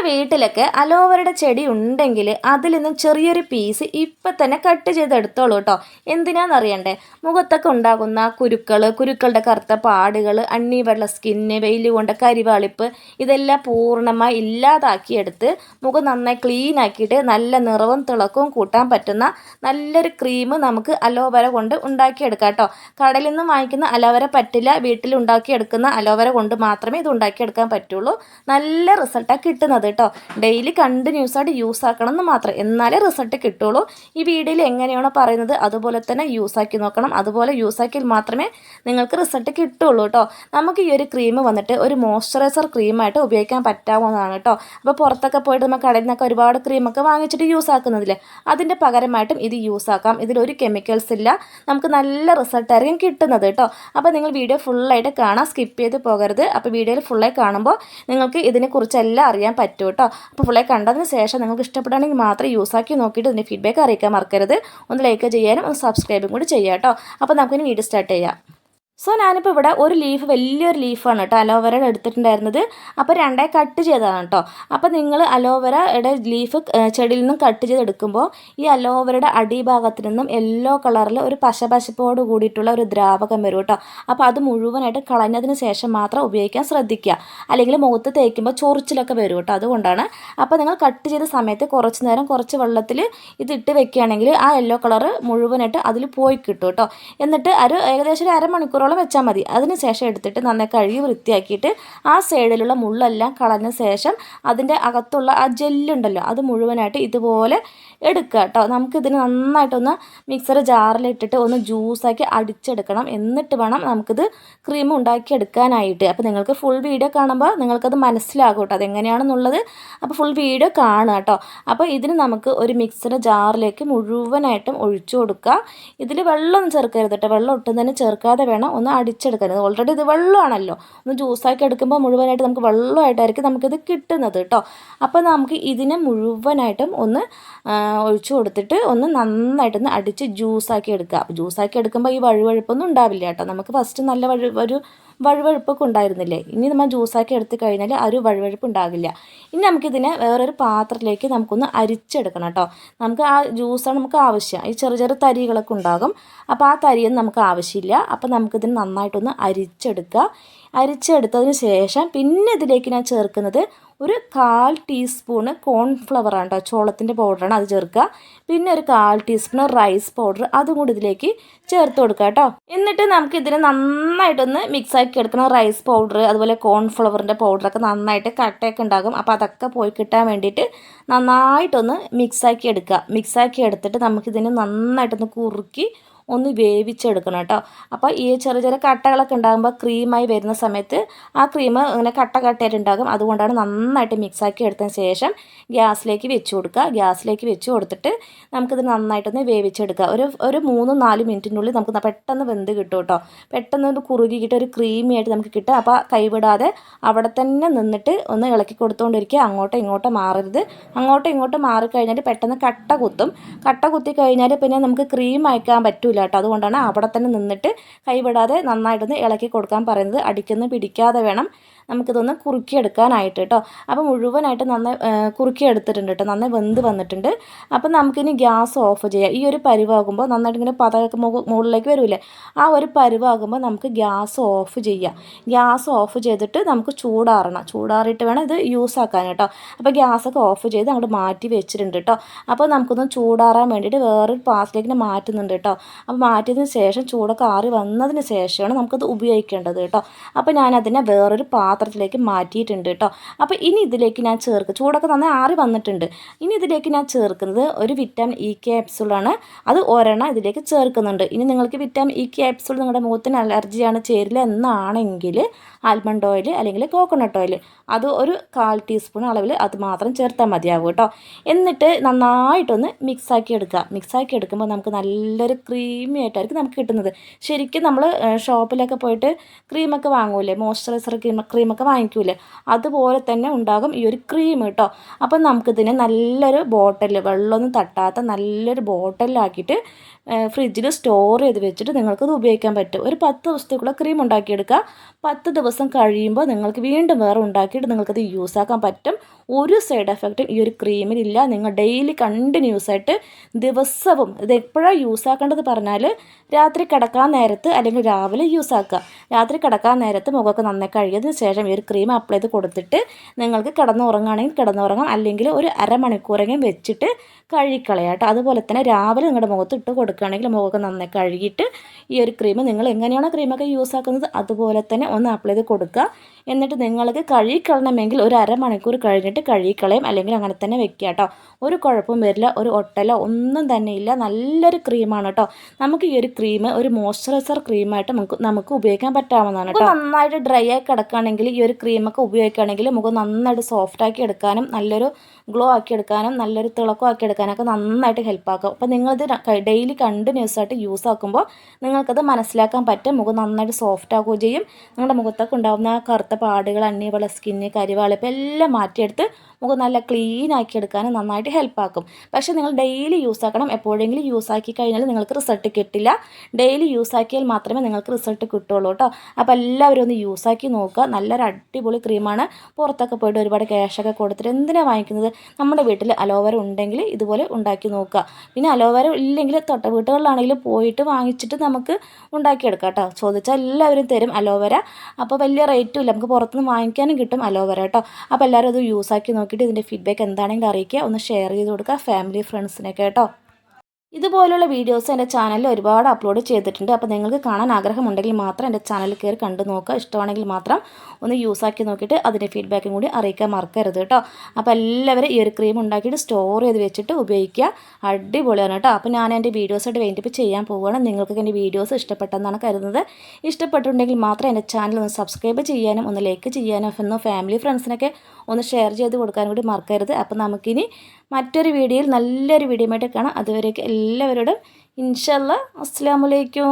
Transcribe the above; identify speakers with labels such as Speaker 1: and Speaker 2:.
Speaker 1: നിങ്ങളുടെ വീട്ടിലൊക്കെ അലോവരയുടെ ചെടി ഉണ്ടെങ്കിൽ അതിൽ നിന്നും ചെറിയൊരു പീസ് ഇപ്പം തന്നെ കട്ട് ചെയ്തെടുത്തോളൂ കേട്ടോ എന്തിനാണെന്നറിയണ്ടേ മുഖത്തൊക്കെ ഉണ്ടാകുന്ന കുരുക്കൾ കുരുക്കളുടെ കറുത്ത പാടുകൾ അണ്ണി വെള്ള സ്കിന്ന് വെയിൽ കൊണ്ട കരിവാളിപ്പ് ഇതെല്ലാം പൂർണമായി ഇല്ലാതാക്കിയെടുത്ത് മുഖം നന്നായി ക്ലീൻ ആക്കിയിട്ട് നല്ല നിറവും തിളക്കവും കൂട്ടാൻ പറ്റുന്ന നല്ലൊരു ക്രീം നമുക്ക് അലോവര കൊണ്ട് ഉണ്ടാക്കിയെടുക്കാം കേട്ടോ കടലിൽ നിന്നും വാങ്ങിക്കുന്ന അലോവര പറ്റില്ല വീട്ടിൽ ഉണ്ടാക്കിയെടുക്കുന്ന അലോവര കൊണ്ട് മാത്രമേ ഇത് ഉണ്ടാക്കിയെടുക്കാൻ പറ്റുള്ളൂ. നല്ല റിസൾട്ടാണ് കിട്ടുന്നത് കേട്ടോ. ഡെയിലി കണ്ടിന്യൂസ് ആയിട്ട് യൂസ് ആക്കണം എന്ന് മാത്രം. എന്നാലേ റിസൾട്ട് കിട്ടുള്ളൂ. ഈ വീഡിയോയിൽ എങ്ങനെയാണോ പറയുന്നത് അതുപോലെ തന്നെ യൂസ് ആക്കി നോക്കണം. അതുപോലെ യൂസ് ആക്കിയാൽ മാത്രമേ നിങ്ങൾക്ക് റിസൾട്ട് കിട്ടുള്ളൂ കേട്ടോ. നമുക്ക് ഈ ഒരു ക്രീം വന്നിട്ട് ഒരു മോയ്സ്ചറൈസർ ക്രീമായിട്ട് ഉപയോഗിക്കാൻ പറ്റാവുന്നതാണ് കേട്ടോ. അപ്പോൾ പുറത്തൊക്കെ പോയിട്ട് നമുക്ക് കടയിൽ നിന്നൊക്കെ ഒരുപാട് ക്രീമൊക്കെ വാങ്ങിച്ചിട്ട് യൂസ് ആക്കുന്നതില്ലേ അതിന്റെ പകരമായിട്ടും ഇത് യൂസ് ആക്കാം. ഇതിലൊരു കെമിക്കൽസ് ഇല്ല. നമുക്ക് നല്ല റിസൾട്ട് ആയിരിക്കും കിട്ടുന്നത് കേട്ടോ. അപ്പോൾ നിങ്ങൾ വീഡിയോ ഫുള്ളായിട്ട് കാണാം സ്കിപ്പ് ചെയ്ത് പോകരുത്. അപ്പോൾ വീഡിയോയിൽ ഫുള്ളായി കാണുമ്പോൾ നിങ്ങൾക്ക് ഇതിനെക്കുറിച്ചെല്ലാം അറിയാൻ പറ്റും. കേട്ടോ. അപ്പോൾ ഫുള്ളായി കണ്ടതിന് ശേഷം നിങ്ങൾക്ക് ഇഷ്ടപ്പെടുകയാണെങ്കിൽ മാത്രം യൂസ് ആക്കി നോക്കിയിട്ട് ഇതിന്റെ ഫീഡ്ബാക്ക് അറിയിക്കാൻ മറക്കരുത്. ഒന്ന് ലൈക്ക് ചെയ്യാനും ഒന്ന് സബ്സ്ക്രൈബും കൂടി ചെയ്യാം കേട്ടോ. അപ്പോൾ നമുക്കിനി വീഡിയോ സ്റ്റാർട്ട് ചെയ്യാം. സോ ഞാനിപ്പോൾ ഇവിടെ ഒരു ലീഫ് വലിയൊരു ലീഫാണ് കേട്ടോ അലോവേര എടുത്തിട്ടുണ്ടായിരുന്നത്. അപ്പോൾ രണ്ടേ കട്ട് ചെയ്തതാണ് കേട്ടോ അപ്പോൾ നിങ്ങൾ അലോവേരയുടെ ലീഫ് ചെടിയിൽ നിന്നും കട്ട് ചെയ്തെടുക്കുമ്പോൾ ഈ അലോവേരയുടെ അടിഭാഗത്തു നിന്നും യെല്ലോ കളറിൽ ഒരു പശ പശപശപ്പോട് കൂടിയിട്ടുള്ള ഒരു ദ്രാവകം വരും കേട്ടോ അപ്പോൾ അത് മുഴുവനായിട്ട് കളഞ്ഞതിന് ശേഷം മാത്രം ഉപയോഗിക്കാൻ ശ്രദ്ധിക്കുക. അല്ലെങ്കിൽ മുഖത്ത് തേക്കുമ്പോൾ ചൊറിച്ചിലൊക്കെ വരും കേട്ടോ അതുകൊണ്ടാണ്. അപ്പോൾ നിങ്ങൾ കട്ട് ചെയ്ത സമയത്ത് കുറച്ച് നേരം കുറച്ച് വെള്ളത്തിൽ ഇതിട്ട് വെക്കുകയാണെങ്കിൽ ആ യെല്ലോ കളറ് മുഴുവനായിട്ട് അതിൽ പോയി കിട്ടും കേട്ടോ എന്നിട്ട് ഒരു ഏകദേശം ഒരു അരമണിക്കൂറോളം വെച്ചാൽ മതി. അതിന് ശേഷം എടുത്തിട്ട് നന്നായി കഴുകി വൃത്തിയാക്കിയിട്ട് ആ സൈഡിലുള്ള മുള്ളെല്ലാം കളഞ്ഞ ശേഷം അതിന്റെ അകത്തുള്ള ആ ജെല്ലുണ്ടല്ലോ അത് മുഴുവനായിട്ട് ഇതുപോലെ എടുക്കുക കേട്ടോ നമുക്കിതിന് നന്നായിട്ടൊന്ന് മിക്സർ ജാറിലിട്ടിട്ട് ഒന്ന് ജ്യൂസാക്കി അടിച്ചെടുക്കണം. എന്നിട്ട് വേണം നമുക്കിത് ക്രീം ഉണ്ടാക്കി എടുക്കാനായിട്ട്. അപ്പോൾ നിങ്ങൾക്ക് ഫുൾ വീഡിയോ കാണുമ്പോൾ നിങ്ങൾക്കത് മനസ്സിലാകും കേട്ടോ അതെങ്ങനെയാണെന്നുള്ളത്. അപ്പോൾ ഫുൾ വീഡിയോ കാണുക കേട്ടോ അപ്പോൾ ഇതിന് നമുക്ക് ഒരു മിക്സർ ജാറിലേക്ക് മുഴുവനായിട്ടും ഒഴിച്ചു കൊടുക്കുക ഇതിൽ വെള്ളം ചേർക്കരുത് കേട്ടോ വെള്ളം ഒട്ടും തന്നെ ചേർക്കാതെ വേണം ഒന്ന് അടിച്ചെടുക്കരുത്. ഓൾറെഡി ഇത് വെള്ളമാണല്ലോ. ഒന്ന് ജ്യൂസാക്കി എടുക്കുമ്പോൾ മുഴുവനായിട്ട് നമുക്ക് വെള്ളമായിട്ടായിരിക്കും നമുക്കിത് കിട്ടുന്നത് കേട്ടോ അപ്പോൾ നമുക്ക് ഇതിനെ മുഴുവനായിട്ടും ഒന്ന് ഒഴിച്ചു കൊടുത്തിട്ട് ഒന്ന് നന്നായിട്ടൊന്ന് അടിച്ച് ജ്യൂസാക്കി എടുക്കുക. അപ്പോൾ ജ്യൂസാക്കി എടുക്കുമ്പോൾ ഈ വഴുവഴുപ്പൊന്നും ഉണ്ടാവില്ല കേട്ടോ നമുക്ക് ഫസ്റ്റ് നല്ല വഴു ഒരു വഴുവഴുപ്പൊക്കെ ഉണ്ടായിരുന്നില്ലേ? ഇനി നമ്മൾ ജ്യൂസാക്കി എടുത്തു കഴിഞ്ഞാൽ ആ ഒരു വഴുവഴുപ്പ് ഉണ്ടാകില്ല ഇനി നമുക്കിതിനെ വേറൊരു പാത്രത്തിലേക്ക് നമുക്കൊന്ന് അരിച്ചെടുക്കണം കേട്ടോ. നമുക്ക് ആ ജ്യൂസാണ് നമുക്ക് ആവശ്യം. ഈ ചെറിയ ചെറിയ തരികളൊക്കെ ഉണ്ടാകും. അപ്പോൾ ആ തരിയൊന്നും നമുക്ക് ആവശ്യമില്ല. അപ്പോൾ നമുക്കിതിന് നന്നായിട്ടൊന്ന് അരിച്ചെടുക്കുക. അരിച്ചെടുത്തതിന് ശേഷം പിന്നെ ഇതിലേക്ക് ഞാൻ ചേർക്കുന്നത് ഒരു കാൽ ടീസ്പൂണ് കോൺഫ്ലവർ ആണ് കേട്ടോ ചോളത്തിന്റെ പൗഡറാണ് അത് ചേർക്കുക. പിന്നെ ഒരു കാൽ ടീസ്പൂൺ റൈസ് പൗഡർ അതും കൂടി ഇതിലേക്ക് ചേർത്ത് കൊടുക്കുക കേട്ടോ എന്നിട്ട് നമുക്ക് ഇതിനെ നന്നായിട്ടൊന്ന് മിക്സ് ആക്കി എടുക്കണം. റൈസ് പൗഡർ അതുപോലെ കോൺഫ്ലവറിന്റെ പൗഡറൊക്കെ നന്നായിട്ട് കട്ടയൊക്കെ ഉണ്ടാകും. അപ്പോൾ അതൊക്കെ പോയി കിട്ടാൻ വേണ്ടിയിട്ട് നന്നായിട്ടൊന്ന് മിക്സ് ആക്കി എടുക്കുക. മിക്സ് ആക്കി എടുത്തിട്ട് നമുക്കിതിനെ നന്നായിട്ടൊന്ന് കുറുക്കി ഒന്ന് വേവിച്ചെടുക്കണം കേട്ടോ. അപ്പോൾ ഈ ചെറിയ ചെറിയ കട്ടകളൊക്കെ ഉണ്ടാകുമ്പോൾ ക്രീമായി വരുന്ന സമയത്ത് ആ ക്രീം ഇങ്ങനെ കട്ട കട്ടയായിട്ടുണ്ടാകും. അതുകൊണ്ടാണ് നന്നായിട്ട് മിക്സാക്കി എടുത്തതിന് ശേഷം ഗ്യാസിലേക്ക് വെച്ച് കൊടുക്കുക. ഗ്യാസിലേക്ക് വെച്ച് കൊടുത്തിട്ട് നമുക്കിത് നന്നായിട്ടൊന്ന് വേവിച്ചെടുക്കുക. ഒരു ഒരു മൂന്ന് നാല് മിനിറ്റിനുള്ളിൽ നമുക്ക് പെട്ടെന്ന് വെന്ത് കിട്ടും കേട്ടോ. പെട്ടെന്ന് ഒന്ന് കുറുകിയിട്ട് ഒരു ക്രീമി ആയിട്ട് നമുക്ക് കിട്ടും അപ്പോൾ കൈവിടാതെ അവിടെ തന്നെ നിന്നിട്ട് ഒന്ന് ഇളക്കി കൊടുത്തുകൊണ്ടിരിക്കുക അങ്ങോട്ടോ ഇങ്ങോട്ടോ മാറരുത്. അങ്ങോട്ടോ ഇങ്ങോട്ടോ മാറിക്കഴിഞ്ഞാൽ പെട്ടെന്ന് കട്ട കുത്തും. കട്ട കുത്തി കഴിഞ്ഞാൽ പിന്നെ നമുക്ക് ക്രീം അയക്കാൻ പറ്റില്ല കേട്ടോ അതുകൊണ്ടാണ് അവിടെ തന്നെ നിന്നിട്ട് കൈവിടാതെ നന്നായിട്ടൊന്ന് ഇളക്കി കൊടുക്കാൻ പറയുന്നത്. അടിക്കൊന്നും പിടിക്കാതെ വേണം. നമുക്കിതൊന്ന് കുറുക്കിയെടുക്കാനായിട്ട് കേട്ടോ അപ്പോൾ മുഴുവനായിട്ട് നന്നായി കുറുക്കിയെടുത്തിട്ടുണ്ട് കേട്ടോ നന്നായി വെന്ത് വന്നിട്ടുണ്ട്. അപ്പോൾ നമുക്കിനി ഗ്യാസ് ഓഫ് ചെയ്യാം. ഈ ഒരു പരിവാകുമ്പോൾ നന്നായിട്ട് ഇങ്ങനെ പതക മുകളിലേക്ക് വരില്ലേ? ആ ഒരു പരിവാകുമ്പോൾ നമുക്ക് ഗ്യാസ് ഓഫ് ചെയ്യാം. ഗ്യാസ് ഓഫ് ചെയ്തിട്ട് നമുക്ക് ചൂടാറണം. ചൂടാറിയിട്ട് വേണം ഇത് യൂസ് ആക്കാൻ കേട്ടോ അപ്പോൾ ഗ്യാസൊക്കെ ഓഫ് ചെയ്ത് അങ്ങോട്ട് മാറ്റി വെച്ചിട്ടുണ്ട് കേട്ടോ അപ്പോൾ നമുക്കൊന്ന് ചൂടാറാൻ വേണ്ടിയിട്ട് വേറൊരു പാത്രത്തിലേക്ക് മാറ്റുന്നുണ്ട് കേട്ടോ അപ്പോൾ മാറ്റിയതിന് ശേഷം ചൂടൊക്കെ ആറി വന്നതിന് ശേഷമാണ് നമുക്കത് ഉപയോഗിക്കേണ്ടത് കേട്ടോ അപ്പോൾ ഞാനതിനെ വേറൊരു പാത്രത്തിലേക്ക് മാറ്റിയിട്ടുണ്ട് കേട്ടോ. അപ്പോൾ ഇനി ഇതിലേക്ക് ഞാൻ ചേർക്കുക ചൂടൊക്കെ നന്നായി ആറി വന്നിട്ടുണ്ട്. ഇനി ഇതിലേക്ക് ഞാൻ ചേർക്കുന്നത് ഒരു വിറ്റാമിൻ ഇ കെ ക്യാപ്സൂളാണ് അത് ഒരെണ്ണം ഇതിലേക്ക് ചേർക്കുന്നുണ്ട്. ഇനി നിങ്ങൾക്ക് വിറ്റാമിൻ ഇ കെ ക്യാപ്സൂൾ നിങ്ങളുടെ മുഖത്തിന് അലർജിയാണ് ചേരില്ല എന്നാണെങ്കിൽ ആൽമണ്ട് ഓയിൽ അല്ലെങ്കിൽ കോക്കോനട്ട് ഓയിൽ അത് ഒരു കാൽ ടീസ്പൂൺ അളവിൽ അത് മാത്രം ചേർത്താൽ മതിയാവും കേട്ടോ. എന്നിട്ട് നന്നായിട്ടൊന്ന് മിക്സാക്കി എടുക്കുക. മിക്സാക്കി എടുക്കുമ്പോൾ നമുക്ക് നല്ലൊരു ക്രീമി ആയിട്ടായിരിക്കും നമുക്ക് കിട്ടുന്നത്. ശരിക്കും നമ്മൾ ഷോപ്പിലൊക്കെ പോയിട്ട് ക്രീമൊക്കെ വാങ്ങൂലേ? മോയ്സ്ചറൈസർ ക്രീം ക്രീം ക്രീമൊക്കെ വാങ്ങിക്കൂലേ അതുപോലെ തന്നെ ഉണ്ടാകും ഈ ഒരു ക്രീം കേട്ടോ അപ്പം നമുക്കിതിനെ നല്ലൊരു ബോട്ടിൽ വെള്ളമൊന്നും തട്ടാത്ത നല്ലൊരു ബോട്ടിലാക്കിയിട്ട് ഫ്രിഡ്ജിൽ സ്റ്റോർ ചെയ്ത് വെച്ചിട്ട് നിങ്ങൾക്കത് ഉപയോഗിക്കാൻ പറ്റും. ഒരു പത്ത് ദിവസത്തേക്കുള്ള ക്രീം ഉണ്ടാക്കിയെടുക്കുക. പത്ത് ദിവസം കഴിയുമ്പോൾ നിങ്ങൾക്ക് വീണ്ടും വേറെ ഉണ്ടാക്കിയിട്ട് നിങ്ങൾക്കത് യൂസ് ആക്കാൻ പറ്റും. ഒരു സൈഡ് എഫക്റ്റും ഈ ഒരു ക്രീമിലില്ല നിങ്ങൾ ഡെയിലി കണ്ടിന്യൂസ് ആയിട്ട് ദിവസവും ഇത് എപ്പോഴാണ് യൂസ് ആക്കേണ്ടത് പറഞ്ഞാൽ രാത്രി കിടക്കാൻ നേരത്ത് അല്ലെങ്കിൽ രാവിലെ യൂസ് ആക്കുക. രാത്രി കിടക്കാൻ നേരത്ത് മുഖമൊക്കെ നന്നായി കഴുകിയതിന് ശേഷം ഈ ഒരു ക്രീം അപ്ലൈ ചെയ്ത് കൊടുത്തിട്ട് നിങ്ങൾക്ക് കിടന്നുറങ്ങുകയാണെങ്കിൽ കിടന്നുറങ്ങാം. അല്ലെങ്കിൽ ഒരു അരമണിക്കൂറെങ്കിലും വെച്ചിട്ട് കഴുകിക്കളയാം കേട്ടോ. അതുപോലെ തന്നെ രാവിലെ നിങ്ങളുടെ മുഖത്ത് ഇട്ട് കൊടുക്കുകയാണെങ്കിൽ മുഖമൊക്കെ നന്നായി കഴുകിയിട്ട് ഈ ഒരു ക്രീം നിങ്ങൾ എങ്ങനെയാണോ ക്രീമൊക്കെ യൂസ് ആക്കുന്നത് അതുപോലെ തന്നെ ഒന്ന് അപ്ലൈ ചെയ്ത് കൊടുക്കുക. എന്നിട്ട് നിങ്ങൾക്ക് കഴുകിക്കളണമെങ്കിൽ ഒരു അരമണിക്കൂർ കഴിഞ്ഞിട്ട് കഴുകിക്കളയും. അല്ലെങ്കിൽ അങ്ങനെ തന്നെ വെക്കുക കേട്ടോ. ഒരു കുഴപ്പവും വരില്ല ഒരു ഒട്ടലോ ഒന്നും തന്നെ ഇല്ല. നല്ലൊരു ക്രീമാണ് കേട്ടോ. നമുക്ക് ഈ ഒരു ക്രീം ഒരു മോയ്സ്ചറൈസർ ക്രീമായിട്ട് നമുക്ക് നമുക്ക് ഉപയോഗിക്കാൻ പറ്റാവുന്നതാണ് കേട്ടോ നന്നായിട്ട് ഡ്രൈ ആയി കിടക്കുകയാണെങ്കിൽ ഈ ഒരു ക്രീമൊക്കെ ഉപയോഗിക്കുകയാണെങ്കിൽ മുഖം നന്നായിട്ട് സോഫ്റ്റ് ആക്കി എടുക്കാനും നല്ലൊരു ഗ്ലോ ആക്കി എടുക്കാനും നല്ലൊരു തിളക്കം ആക്കി എടുക്കാനൊക്കെ നന്നായിട്ട് ഹെൽപ്പ് ആക്കും. അപ്പോൾ നിങ്ങളിത് ഡെയിലി കണ്ടിന്യൂസ് ആയിട്ട് യൂസ് ആക്കുമ്പോൾ നിങ്ങൾക്കത് മനസ്സിലാക്കാൻ പറ്റും. മുഖം നന്നായിട്ട് സോഫ്റ്റ് ആക്കുകയും ചെയ്യും. നിങ്ങളുടെ മുഖത്തൊക്കെ ഉണ്ടാകുന്ന കറുത്ത പാടുകൾ അണ്ണിവള സ്കിന്ന് കരിവാളിപ്പ് എല്ലാം മാറ്റിയെടുത്ത് മുഖം നല്ല ക്ലീൻ ആക്കി എടുക്കാനും നന്നായിട്ട് ഹെൽപ്പ് ആക്കും. പക്ഷേ നിങ്ങൾ ഡെയിലി യൂസ് ആക്കണം. എപ്പോഴെങ്കിലും യൂസ് ആക്കി കഴിഞ്ഞാൽ നിങ്ങൾക്ക് റിസൾട്ട് കിട്ടില്ല. ഡെയിലി യൂസ് ആക്കിയാൽ മാത്രമേ നിങ്ങൾക്ക് റിസൾട്ട് കിട്ടുള്ളൂ കേട്ടോ അപ്പോൾ എല്ലാവരും ഒന്ന് യൂസാക്കി നോക്കുക. നല്ലൊരു അടിപൊളി ക്രീമാണ് പുറത്തൊക്കെ പോയിട്ട് ഒരുപാട് ക്യാഷൊക്കെ കൊടുത്തിട്ട് എന്തിനാണ് വാങ്ങിക്കുന്നത്? നമ്മുടെ വീട്ടിൽ അലോവേര ഉണ്ടെങ്കിൽ ഇതുപോലെ ഉണ്ടാക്കി നോക്കുക. പിന്നെ അലോവേര ഇല്ലെങ്കിൽ തൊട്ട വീട്ടുകളിലാണെങ്കിലും പോയിട്ട് വാങ്ങിച്ചിട്ട് നമുക്ക് ഉണ്ടാക്കിയെടുക്കാം കേട്ടോ. ചോദിച്ചാൽ എല്ലാവരും തരും അലോവേര. അപ്പോൾ വലിയ റേറ്റും ഇല്ല. നമുക്ക് പുറത്തുനിന്ന് വാങ്ങിക്കാനും കിട്ടും അലോവേര കേട്ടോ. അപ്പോൾ എല്ലാവരും അത് യൂസാക്കി നോക്കിയിട്ട് ഇതിന്റെ ഫീഡ്ബാക്ക് എന്താണെങ്കിലും അറിയിക്കുക. ഒന്ന് ഷെയർ ചെയ്ത് കൊടുക്കുക. ഫാമിലി ഫ്രണ്ട്സിനെ കേട്ടോ. ഇതുപോലുള്ള വീഡിയോസ് എന്റെ ചാനലിൽ ഒരുപാട് അപ്ലോഡ് ചെയ്തിട്ടുണ്ട്. അപ്പോൾ നിങ്ങൾക്ക് കാണാൻ ആഗ്രഹമുണ്ടെങ്കിൽ മാത്രം എന്റെ ചാനൽ കയറി കണ്ടു നോക്കുക. ഇഷ്ടമാണെങ്കിൽ മാത്രം ഒന്ന് യൂസ് ആക്കി നോക്കിയിട്ട് അതിന്റെ ഫീഡ്ബാക്കും കൂടി അറിയിക്കാൻ മറക്കരുത് കേട്ടോ. അപ്പോൾ എല്ലാവരും ഈ ഒരു ക്രീം ഉണ്ടാക്കിയിട്ട് സ്റ്റോർ ചെയ്ത് വെച്ചിട്ട് ഉപയോഗിക്കുക. അടിപൊളിയാണ് കേട്ടോ. അപ്പോൾ ഞാൻ എന്റെ വീഡിയോസായിട്ട് വേണ്ടിപ്പോൾ ചെയ്യാൻ പോവുകയാണ്. നിങ്ങൾക്ക് എന്റെ വീഡിയോസ് ഇഷ്ടപ്പെട്ടെന്നാണ് കരുതുന്നത്. ഇഷ്ടപ്പെട്ടിട്ടുണ്ടെങ്കിൽ മാത്രം എന്റെ ചാനൽ ഒന്ന് സബ്സ്ക്രൈബ് ചെയ്യാനും ഒന്ന് ലൈക്ക് ചെയ്യാനും ഒന്ന് ഫാമിലി ഫ്രണ്ട്സിനൊക്കെ ഒന്ന് ഷെയർ ചെയ്ത് കൊടുക്കാൻ കൂടി മറക്കരുത്. അപ്പോൾ നമുക്കിനി മറ്റൊരു വീഡിയോയിൽ നല്ലൊരു വീഡിയോ ആയിട്ട് കാണാം. അതുവരെയൊക്കെ എല്ലാവരോടും ഇൻഷല്ല അസ്സാം വലൈക്കും